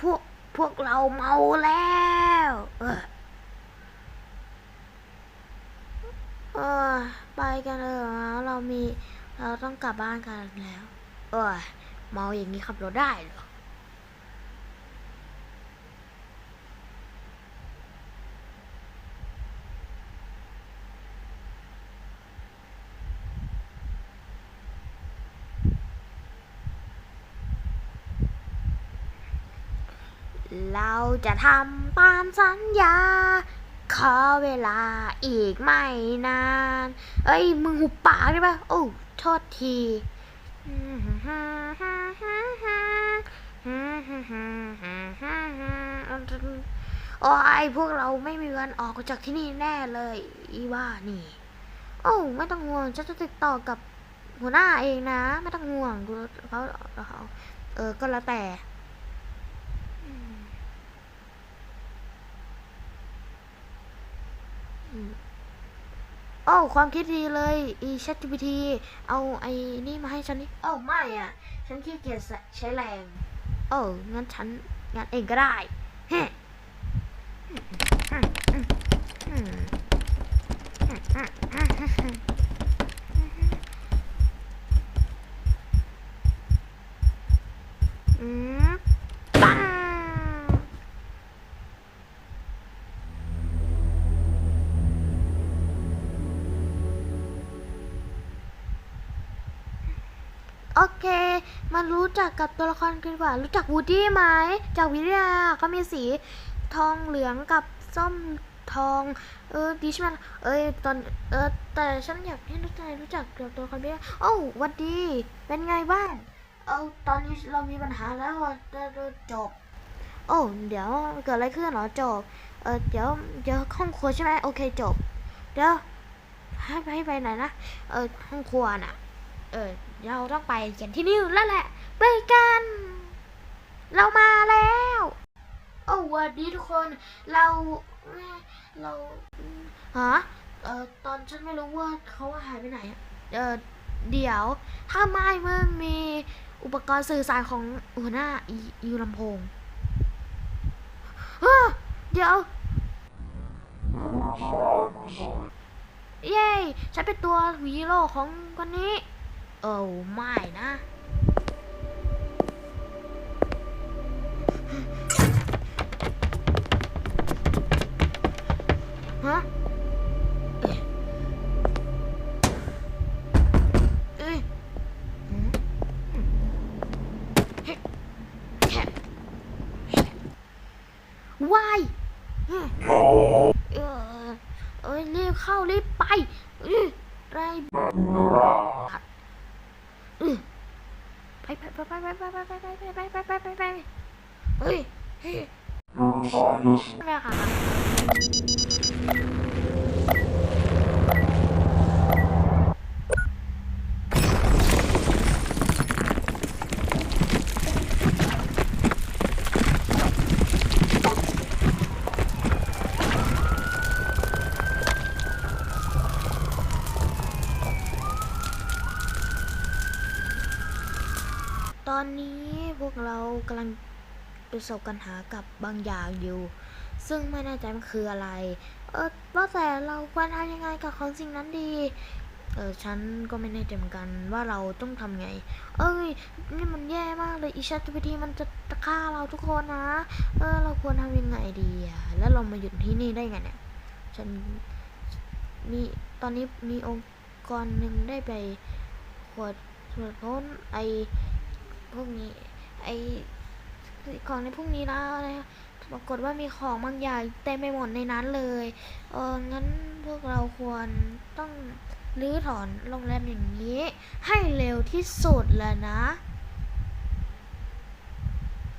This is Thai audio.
พวกพวกเราเมาแล้วเออเออไปกันเถอะเรามีเราต้องกลับบ้านกันแล้ว เออเมาอย่างนี้ขับรถได้เหรอ เราจะทำตามสัญญา ขอเวลาอีกไม่นาน เอ้ย มึงหุบปากได้ปะโอ้โทษทีโอ้ยพวกเราไม่มีวันออกจากที่นี่แน่เลย อีว่านี่ โอ้ไม่ต้องห่วงฉันจะติดต่อกับหัวหน้าเองนะ ไม่ต้องห่วงเขาเออก็แล้วแต่ อืมอืม โอ้ความคิดดีเลยอี ChatGPT เอาไอ้นี่มาให้ฉันนี่โอ้ไม่อะ ฉันขี้เกียจใช้แรง โอ้งั้นฉันงั้นเองก็ได้เฮ้อื โอเคมารู้จักกับตัวละครกันดีกว่า รู้จักวูดดี้ไหม จากวิทยาก็มีสีทองเหลืองกับส้มทอง เออดีใช่ไหมล่ะเอ้ยตอนเออแต่ฉันอยากให้รู้จักรู้จักกับตัวละครวิทยาโอ้าหวัดดี เป็นไงบ้างเอาตอนนี้เรามีปัญหาแล้วอะจะจะจบ โอ้เดี๋ยวเกิดอะไรขึ้นเหรอจบ เออเดี๋ยวเดี๋ยวห้องครัวใช่ไหมโอเคจบ เดี๋ยวให้ไปให้ไปไหนนะ เออห้องครัวน่ะ เออเราต้องไปกันที่นี่แล้วแหละ ไปกัน เรามาแล้ว โอ้สวัสดีทุกคนเราเราฮะเออตอนฉันไม่รู้ว่าเขาหายไปไหนอะเออเดี๋ยวถ้าไม่เมื่อมีอุปกรณ์สื่อสารของหัวหน้าอีอีลำโพงฮะเดี๋ยว เย้ฉันเป็นตัวฮีโร่ของคนนี้ โอ้ไม่นะ ฮะวายเออรีบเข้ารีบไปไร ไปไปไปไปไปไปไปไปไปไปไปไปไปไปเฮ้ยเฮ้ยไม่ค่ะ ตอนนี้พวกเรากำลังประสบปัญหากับบางอย่างอยู่ ซึ่งไม่แน่ใจมันคืออะไร เออว่าแต่เราควรทำยังไงกับของสิ่งนั้นดี เออฉันก็ไม่แน่ใจเหมือนกันว่าเราต้องทำไง เอ้ยนี่มันแย่มากเลยอีชัตวิธีมันจะฆ่าเราทุกคนนะ เออ เราควรทำยังไงดีอะแล้วเรามาหยุดที่นี่ได้ไงเนี่ยฉันมีตอนนี้มีองค์กรหนึ่งได้ไปขวดตรวจพ้นไอ วกนี้ ไอของในพวกนี้นะอะไรนะปรากฏว่ามีของบางอย่างเต็มไปหมดในนั้นเลย เอองั้นพวกเราควรต้องรื้อถอนโรงแรมอย่างนี้ ให้เร็วที่สุดเลยนะ